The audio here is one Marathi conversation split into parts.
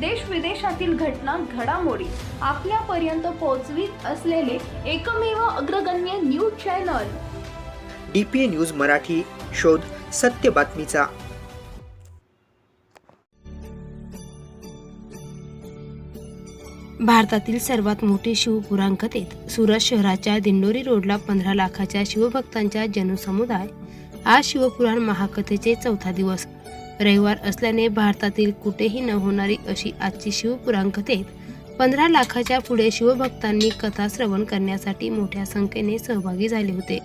देश विदेशातील घटना घडामोडी आपल्यापर्यंत पोहोचवीत असलेले एकमेव अग्रगण्य news channel. D P A news Marathi शोध सत्य बातमीचा. भारतातील सर्वात मोठे शिवपुराण कथेत सुरत शहराच्या दिंडोरी रोडला पंधरा लाखाच्या शिवभक्तांचा जनसमुदाय. आज शिवपुराण महाकथेचे चौथा दिवस. रविवार असल्याने भारतातील कुठेही न होणारी अशी आजची शिवपुराण कथेत पंधरा लाखाच्या पुढे शिवभक्तांनी कथा श्रवण करण्यासाठी मोठ्या संख्येने सहभागी झाले होते.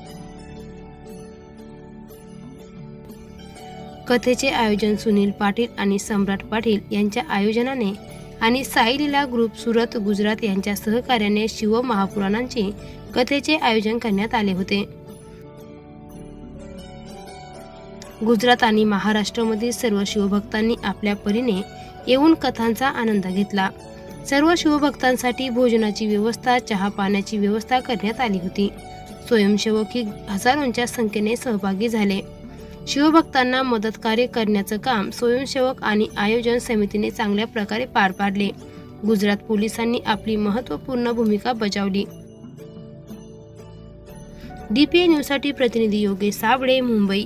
कथेचे आयोजन सुनील पाटील आणि सम्राट पाटील यांच्या आयोजनाने आणि साईलीला ग्रुप सुरत गुजरात यांच्या सहकार्याने शिव महापुराणांचे कथेचे आयोजन करण्यात आले होते. गुजरात आणि महाराष्ट्रामधील सर्व शिवभक्तांनी आपल्या परीने येऊन कथांचा आनंद घेतला. सर्व शिवभक्तांसाठी भोजनाची व्यवस्था चहा पाण्याची व्यवस्था करण्यात आली होती. स्वयंसेवक हजारोंच्या संख्येने सहभागी झाले. शिवभक्तांना मदतकार्य करण्याचं काम स्वयंसेवक आणि आयोजन समितीने चांगल्या प्रकारे पार पाडले. गुजरात पोलिसांनी आपली महत्त्वपूर्ण भूमिका बजावली. डीपीए न्यूजसाठी प्रतिनिधी योगेश साबळे मुंबई.